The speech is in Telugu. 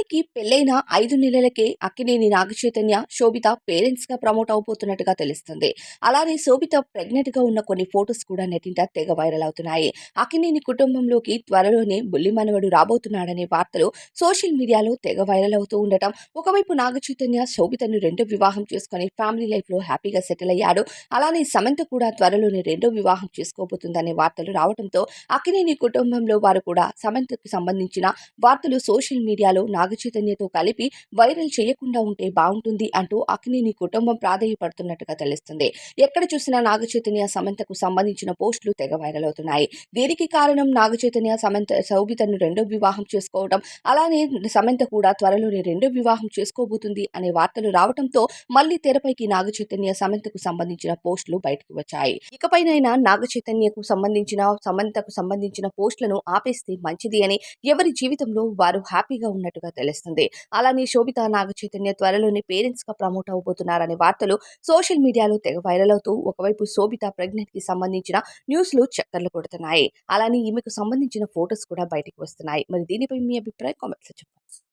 నిజానికి పెళ్ళైన ఐదు నెలలకే అక్కినేని నాగచైతన్య శోభిత పేరెంట్స్గా ప్రమోట్ అవబోతున్నట్టుగా తెలుస్తుంది. అలానే శోభిత ప్రెగ్నెంట్గా ఉన్న కొన్ని ఫొటోస్ కూడా నెటింట తెగ వైరల్ అవుతున్నాయి. అక్కినేని కుటుంబంలోకి త్వరలోనే బుల్లి మనవడు రాబోతున్నాడనే వార్తలు సోషల్ మీడియాలో తెగ వైరల్ అవుతూ ఉండటం ఒకవైపు నాగచైతన్య శోభితను రెండో వివాహం చేసుకుని ఫ్యామిలీ లైఫ్లో హ్యాపీగా సెటిల్ అయ్యాడు. అలానే సమంత కూడా త్వరలోనే రెండో వివాహం చేసుకోబోతుందనే వార్తలు రావడంతో అక్కినేని కుటుంబంలో వారు కూడా సమంతకు సంబంధించిన వార్తలు సోషల్ మీడియాలో నాగ నాగచైతన్యతో కలిపి వైరల్ చేయకుండా ఉంటే బాగుంటుంది అంటూ అక్కినేని కుటుంబం ప్రాధేయపడుతున్నట్టుగా తెలుస్తుంది. ఎక్కడ చూసినా నాగచైతన్య సమంతకు సంబంధించిన పోస్టులు తెగ వైరల్ అవుతున్నాయి. దీనికి కారణం నాగచైతన్య సమంత సౌబితను రెండో వివాహం చేసుకోవడం. అలానే సమంత కూడా త్వరలోనే రెండో వివాహం చేసుకోబోతుంది అనే వార్తలు రావడంతో మళ్ళీ తెరపైకి నాగచైతన్య సమంతకు సంబంధించిన పోస్టులు బయటకు వచ్చాయి. ఇకపైనైనా నాగచైతన్యకు సంబంధించిన సమంతకు సంబంధించిన పోస్టులను ఆపేస్తే మంచిది అని ఎవరి జీవితంలో వారు హ్యాపీగా ఉన్నట్టుగా ఉన్నట్టుగా తెలుస్తుంది. అలానే శోభిత నాగ చైతన్య త్వరలోనే పేరెంట్స్గా ప్రమోట్ అవబోతున్నారనే వార్తలు సోషల్ మీడియాలో తెగ వైరల్ అవుతూ ఒకవైపు శోభిత ప్రెగ్నెంట్కి సంబంధించిన న్యూస్లు చక్కర్లు కొడుతున్నాయి. అలానే ఈమెకు సంబంధించిన ఫొటోస్ కూడా బయటకు వస్తున్నాయి. మరి దీనిపై మీ అభిప్రాయం కామెంట్స్ చెప్పండి.